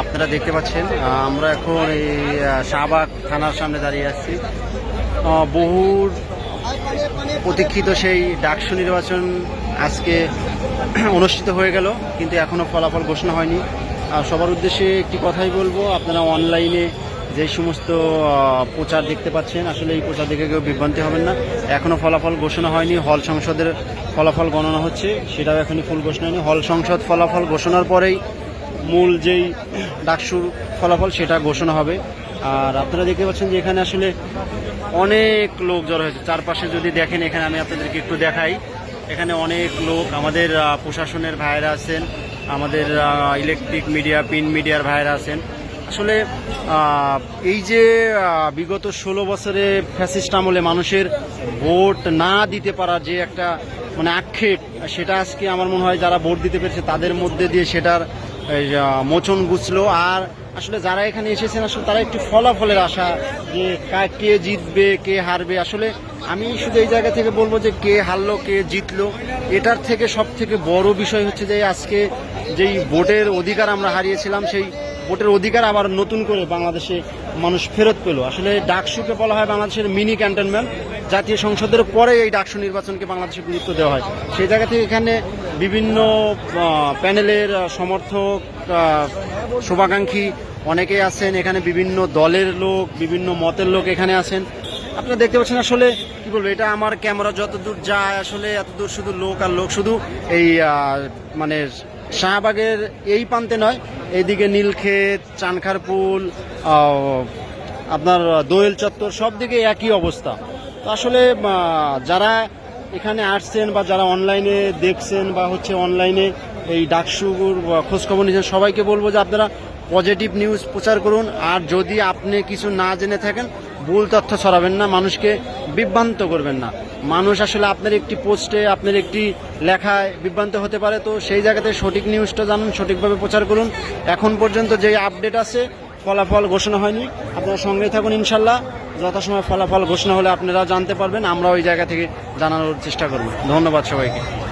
আপনারা দেখতে পাচ্ছেন আমরা এখন এই শাহবাগ থানার সামনে দাঁড়িয়ে আছি। বহুর প্রতীক্ষিত সেই ডাকসু নির্বাচন আজকে অনুষ্ঠিত হয়ে গেল, কিন্তু এখনও ফলাফল ঘোষণা হয়নি। আর সবার উদ্দেশ্যে একটি কথাই বলব, আপনারা অনলাইনে যে সমস্ত প্রচার দেখতে পাচ্ছেন, আসলে এই প্রচার দেখে কেউ বিভ্রান্তি হবেন না। এখনও ফলাফল ঘোষণা হয়নি, হল সংসদের ফলাফল গণনা হচ্ছে, সেটাও এখনই ফুল ঘোষণা হয়নি। হল সংসদ ফলাফল ঘোষণার পরেই মূল যেই ডাকসুর ফলাফল সেটা ঘোষণা হবে। আর আপনারা দেখতে পাচ্ছেন যে এখানে আসলে অনেক লোক জড়ো হয়েছে। চারপাশে যদি দেখেন, এখানে আমি আপনাদেরকে একটু দেখাই। এখানে অনেক লোক, আমাদের প্রশাসনের ভাইয়েরা আছেন, আমাদের ইলেকট্রিক মিডিয়া প্রিন্ট মিডিয়ার ভাইয়েরা আছেন। আসলে এই যে বিগত ষোলো বছরে ফ্যাসিস্ট আমলে মানুষের ভোট না দিতে পারা যে একটা মানে আক্ষেপ, সেটা আজকে আমার মনে হয় যারা ভোট দিতে পেরেছে তাদের মধ্যে দিয়ে সেটার মোচন গুছলো। আর আসলে যারা এখানে এসেছেন, আসলে তারা একটু ফলাফলের আশা যে কে জিতবে, কে হারবে। আসলে আমি শুধু এই জায়গা থেকে বলব যে কে হারলো, কে জিতলো, এটার থেকে সব থেকে বড় বিষয় হচ্ছে যে আজকে যেই ভোটের অধিকার আমরা হারিয়েছিলাম, সেই ভোটের অধিকার আবার নতুন করে বাংলাদেশে মানুষ ফেরত পেল। আসলে ডাকসুকে বলা হয় বাংলাদেশের মিনি ক্যান্টনমেন্ট। জাতীয় সংসদের পরে এই ডাকসু নির্বাচনকে বাংলাদেশে গুরুত্ব দেওয়া হয়। সেই জায়গা থেকে এখানে বিভিন্ন প্যানেলের সমর্থক শুভাকাঙ্ক্ষী অনেকেই আছেন। এখানে বিভিন্ন দলের লোক, বিভিন্ন মতের লোক এখানে আছেন। আপনারা দেখতে পাচ্ছেন আসলে, কি বলব, এটা আমার ক্যামেরা যতদূর যায়, আসলে এতদূর শুধু লোক আর লোক শুধু এই মানে শাহবাগের এই প্রান্তে নয়, এদিকে নীলক্ষেত, চানখারপুল আপনার দোয়েল চত্বর, সব দিকে একই অবস্থা। তো আসলে যারা এখানে আসছেন বা যারা অনলাইনে দেখছেন বা হচ্ছে অনলাইনে এই ডাকসুর খোঁজখবর নিচ্ছেন, সবাইকে বলব যে আপনারা পজিটিভ নিউজ প্রচার করুন। আর যদি আপনি কিছু না জেনে থাকেন ভুল তথ্য ছড়াবেন না, মানুষকে বিভ্রান্ত করবেন না। মানুষ আসলে আপনার একটি পোস্টে, আপনার একটি লেখায় বিভ্রান্ত হতে পারে, তো সেই জায়গাতে সঠিক নিউজটা জানুন, সঠিকভাবে প্রচার করুন। এখন পর্যন্ত যে আপডেট আছে, ফলাফল ঘোষণা হয়নি। আপনারা সঙ্গেই থাকুন, ইনশাল্লাহ। যথাসময় ফলাফল ঘোষণা হলে আপনারা জানতে পারবেন, আমরা ওই জায়গা থেকে জানানোর চেষ্টা করব। ধন্যবাদ সবাইকে।